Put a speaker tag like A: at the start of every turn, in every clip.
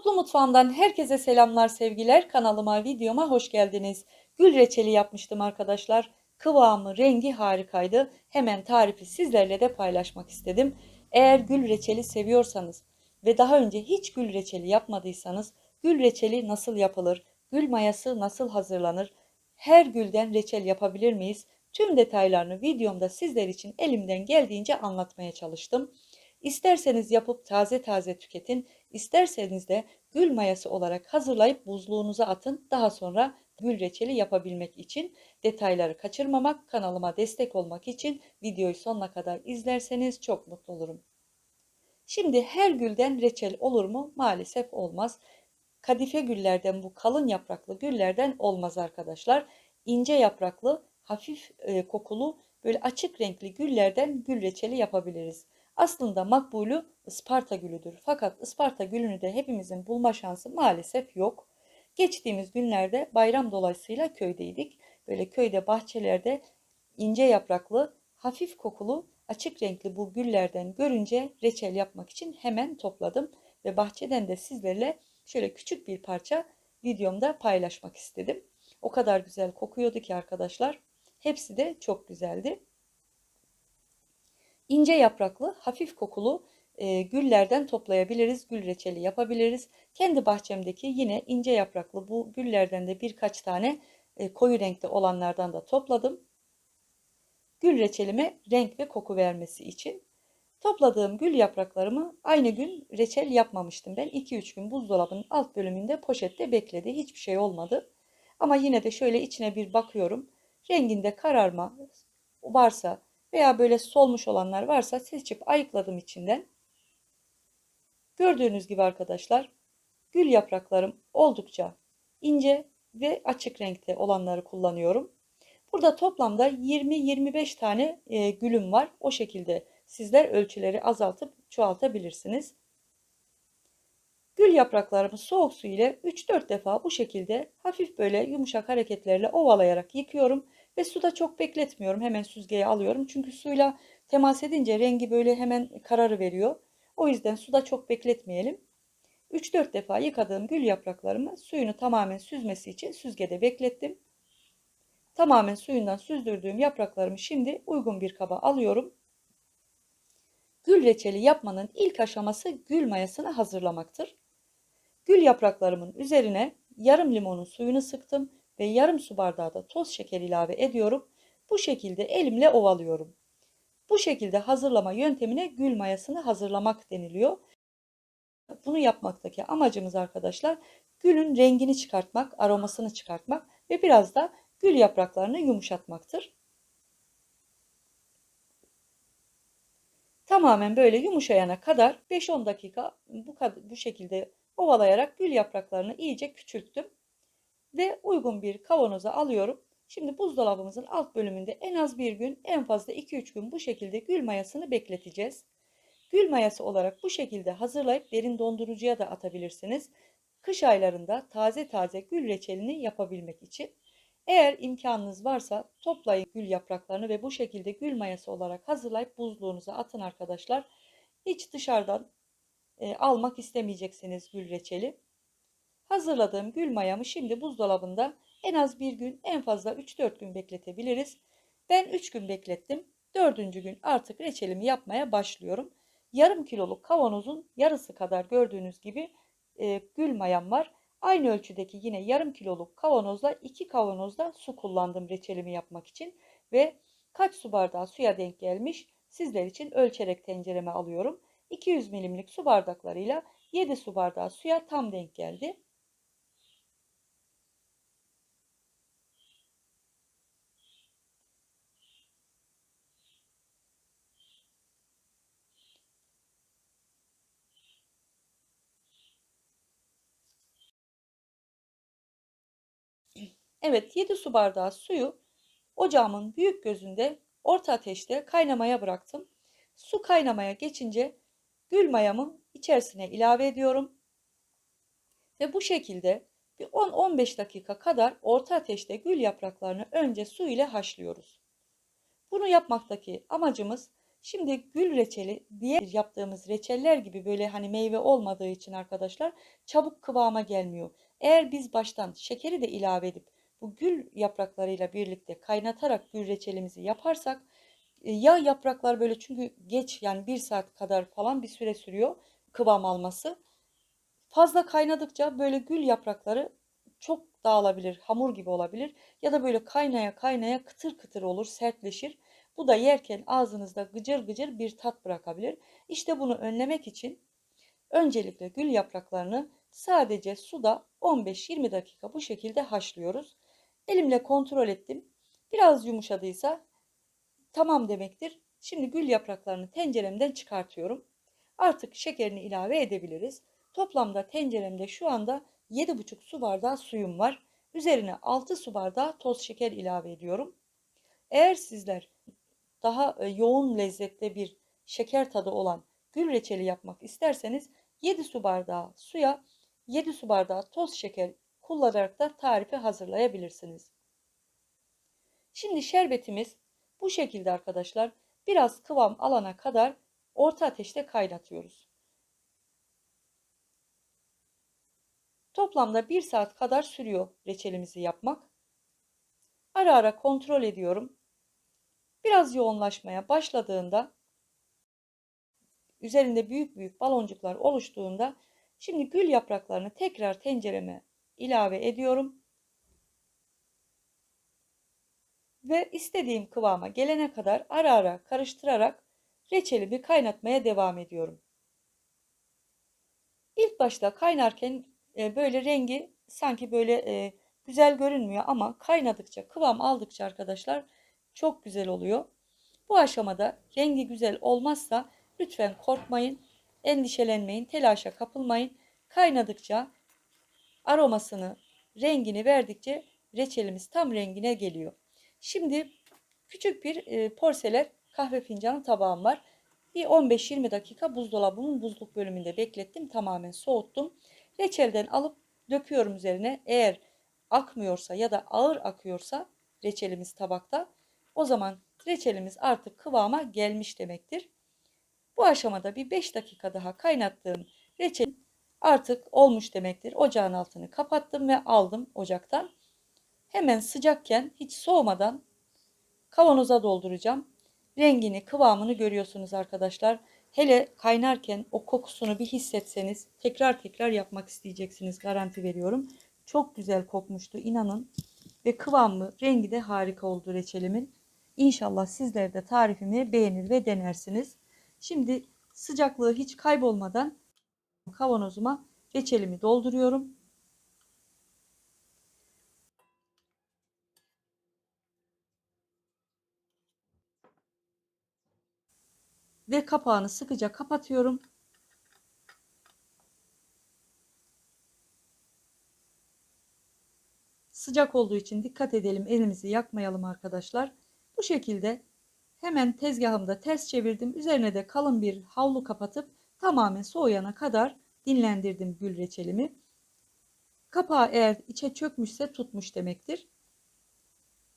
A: Mutlu Mutfağımdan herkese selamlar sevgiler. Kanalıma, videoma hoş geldiniz. Gül reçeli yapmıştım arkadaşlar. Kıvamı, rengi harikaydı. Hemen tarifi sizlerle de paylaşmak istedim. Eğer gül reçeli seviyorsanız ve daha önce hiç gül reçeli yapmadıysanız gül reçeli nasıl yapılır? Gül mayası nasıl hazırlanır? Her gülden reçel yapabilir miyiz? Tüm detaylarını videomda sizler için elimden geldiğince anlatmaya çalıştım. İsterseniz yapıp taze taze tüketin, isterseniz de gül mayası olarak hazırlayıp buzluğunuza atın. Daha sonra gül reçeli yapabilmek için detayları kaçırmamak, kanalıma destek olmak için videoyu sonuna kadar izlerseniz çok mutlu olurum. Şimdi her gülden reçel olur mu? Maalesef olmaz. Kadife güllerden bu kalın yapraklı güllerden olmaz arkadaşlar. İnce yapraklı, hafif e, kokulu, böyle açık renkli güllerden gül reçeli yapabiliriz. Aslında makbulü Isparta gülüdür. Fakat Isparta gülünü de hepimizin bulma şansı maalesef yok. Geçtiğimiz günlerde bayram dolayısıyla köydeydik. Böyle köyde bahçelerde ince yapraklı, hafif kokulu, açık renkli bu güllerden görünce reçel yapmak için hemen topladım. Ve bahçeden de sizlerle şöyle küçük bir parça videomda paylaşmak istedim. O kadar güzel kokuyordu ki arkadaşlar. Hepsi de çok güzeldi. İnce yapraklı, hafif kokulu e, güllerden toplayabiliriz. Gül reçeli yapabiliriz. Kendi bahçemdeki yine ince yapraklı bu güllerden de birkaç tane e, koyu renkli olanlardan da topladım. Gül reçelime renk ve koku vermesi için. Topladığım gül yapraklarımı aynı gün reçel yapmamıştım ben. 2-3 gün buzdolabının alt bölümünde poşette bekledi. Hiçbir şey olmadı. Ama yine de şöyle içine bir bakıyorum. Renginde kararma varsa veya böyle solmuş olanlar varsa seçip ayıkladım içinden. Gördüğünüz gibi arkadaşlar gül yapraklarım oldukça ince ve açık renkte olanları kullanıyorum. Burada toplamda 20-25 tane e, gülüm var. O şekilde sizler ölçüleri azaltıp çoğaltabilirsiniz. Gül yapraklarımı soğuk su ile 3-4 defa bu şekilde hafif böyle yumuşak hareketlerle ovalayarak yıkıyorum. Ve suda çok bekletmiyorum. Hemen süzgeye alıyorum. Çünkü suyla temas edince rengi böyle hemen kararı veriyor. O yüzden suda çok bekletmeyelim. 3-4 defa yıkadığım gül yapraklarımı suyunu tamamen süzmesi için süzgede beklettim. Tamamen suyundan süzdürdüğüm yapraklarımı şimdi uygun bir kaba alıyorum. Gül reçeli yapmanın ilk aşaması gül mayasını hazırlamaktır. Gül yapraklarımın üzerine yarım limonun suyunu sıktım ve yarım su bardağı da toz şeker ilave ediyorum. Bu şekilde elimle ovalıyorum. Bu şekilde hazırlama yöntemine gül mayasını hazırlamak deniliyor. Bunu yapmaktaki amacımız arkadaşlar gülün rengini çıkartmak, aromasını çıkartmak ve biraz da gül yapraklarını yumuşatmaktır. Tamamen böyle yumuşayana kadar 5-10 dakika bu, bu şekilde ovalayarak gül yapraklarını iyice küçülttüm ve uygun bir kavanoza alıyorum. Şimdi buzdolabımızın alt bölümünde en az bir gün en fazla 2-3 gün bu şekilde gül mayasını bekleteceğiz. Gül mayası olarak bu şekilde hazırlayıp derin dondurucuya da atabilirsiniz. Kış aylarında taze taze gül reçelini yapabilmek için. Eğer imkanınız varsa toplayın gül yapraklarını ve bu şekilde gül mayası olarak hazırlayıp buzluğunuza atın arkadaşlar. Hiç dışarıdan e, almak istemeyeceksiniz gül reçeli. Hazırladığım gül mayamı şimdi buzdolabında en az bir gün en fazla 3-4 gün bekletebiliriz. Ben 3 gün beklettim. 4. gün artık reçelimi yapmaya başlıyorum. Yarım kiloluk kavanozun yarısı kadar gördüğünüz gibi e, gül mayam var. Aynı ölçüdeki yine yarım kiloluk kavanozla 2 kavanozda su kullandım reçelimi yapmak için. Ve kaç su bardağı suya denk gelmiş sizler için ölçerek tencereme alıyorum. 200 milimlik su bardaklarıyla 7 su bardağı suya tam denk geldi. Evet 7 su bardağı suyu ocağımın büyük gözünde orta ateşte kaynamaya bıraktım. Su kaynamaya geçince gül mayamı içerisine ilave ediyorum. Ve bu şekilde bir 10-15 dakika kadar orta ateşte gül yapraklarını önce su ile haşlıyoruz. Bunu yapmaktaki amacımız Şimdi gül reçeli diğer yaptığımız reçeller gibi böyle hani meyve olmadığı için arkadaşlar çabuk kıvama gelmiyor. Eğer biz baştan şekeri de ilave edip bu gül yapraklarıyla birlikte kaynatarak gül reçelimizi yaparsak e, ya yapraklar böyle çünkü geç yani bir saat kadar falan bir süre sürüyor kıvam alması. Fazla kaynadıkça böyle gül yaprakları çok dağılabilir, hamur gibi olabilir ya da böyle kaynaya kaynaya kıtır kıtır olur, sertleşir. Bu da yerken ağzınızda gıcır gıcır bir tat bırakabilir. İşte bunu önlemek için öncelikle gül yapraklarını sadece suda 15-20 dakika bu şekilde haşlıyoruz. Elimle kontrol ettim. Biraz yumuşadıysa tamam demektir. Şimdi gül yapraklarını tenceremden çıkartıyorum. Artık şekerini ilave edebiliriz. Toplamda tenceremde şu anda 7,5 su bardağı suyum var. Üzerine 6 su bardağı toz şeker ilave ediyorum. Eğer sizler daha e, yoğun lezzette bir şeker tadı olan gül reçeli yapmak isterseniz 7 su bardağı suya 7 su bardağı toz şeker kullanarak da tarifi hazırlayabilirsiniz. Şimdi şerbetimiz bu şekilde arkadaşlar biraz kıvam alana kadar orta ateşte kaynatıyoruz. Toplamda 1 saat kadar sürüyor reçelimizi yapmak. Ara ara kontrol ediyorum. Biraz yoğunlaşmaya başladığında üzerinde büyük büyük baloncuklar oluştuğunda şimdi gül yapraklarını tekrar tencereme ilave ediyorum. Ve istediğim kıvama gelene kadar ara ara karıştırarak reçelimi kaynatmaya devam ediyorum. İlk başta kaynarken e, böyle rengi sanki böyle e, güzel görünmüyor ama kaynadıkça kıvam aldıkça arkadaşlar çok güzel oluyor. Bu aşamada rengi güzel olmazsa lütfen korkmayın, endişelenmeyin, telaşa kapılmayın. Kaynadıkça aromasını, rengini verdikçe reçelimiz tam rengine geliyor. Şimdi küçük bir e, porselen kahve fincanı tabağım var. Bir 15-20 dakika buzdolabımın buzluk bölümünde beklettim. Tamamen soğuttum. Reçelden alıp döküyorum üzerine. Eğer akmıyorsa ya da ağır akıyorsa reçelimiz tabakta o zaman reçelimiz artık kıvama gelmiş demektir. Bu aşamada bir 5 dakika daha kaynattığım reçel artık olmuş demektir. Ocağın altını kapattım ve aldım ocaktan. Hemen sıcakken hiç soğumadan kavanoza dolduracağım. Rengini, kıvamını görüyorsunuz arkadaşlar. Hele kaynarken o kokusunu bir hissetseniz tekrar tekrar yapmak isteyeceksiniz garanti veriyorum. Çok güzel kokmuştu inanın. Ve kıvamı, rengi de harika oldu reçelimin. İnşallah sizler de tarifimi beğenir ve denersiniz. Şimdi sıcaklığı hiç kaybolmadan kavanozuma reçelimi dolduruyorum. Ve kapağını sıkıca kapatıyorum. Sıcak olduğu için dikkat edelim elimizi yakmayalım arkadaşlar. Bu şekilde hemen tezgahımda ters çevirdim. Üzerine de kalın bir havlu kapatıp tamamen soğuyana kadar dinlendirdim gül reçelimi. Kapağı eğer içe çökmüşse tutmuş demektir.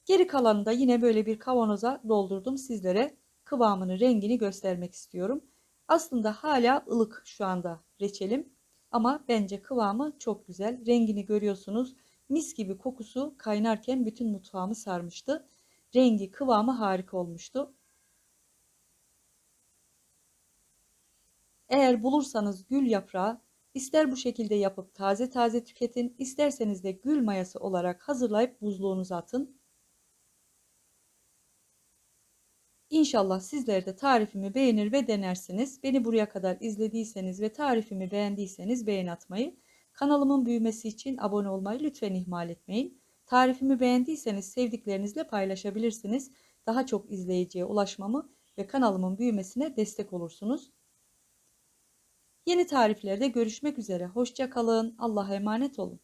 A: Geri kalanını da yine böyle bir kavanoza doldurdum sizlere kıvamını, rengini göstermek istiyorum. Aslında hala ılık şu anda reçelim ama bence kıvamı çok güzel. Rengini görüyorsunuz. Mis gibi kokusu kaynarken bütün mutfağımı sarmıştı. Rengi, kıvamı harika olmuştu. Eğer bulursanız gül yaprağı ister bu şekilde yapıp taze taze tüketin, isterseniz de gül mayası olarak hazırlayıp buzluğunuza atın. İnşallah sizler de tarifimi beğenir ve denersiniz. Beni buraya kadar izlediyseniz ve tarifimi beğendiyseniz beğen atmayı, kanalımın büyümesi için abone olmayı lütfen ihmal etmeyin. Tarifimi beğendiyseniz sevdiklerinizle paylaşabilirsiniz. Daha çok izleyiciye ulaşmamı ve kanalımın büyümesine destek olursunuz. Yeni tariflerde görüşmek üzere. Hoşça kalın. Allah'a emanet olun.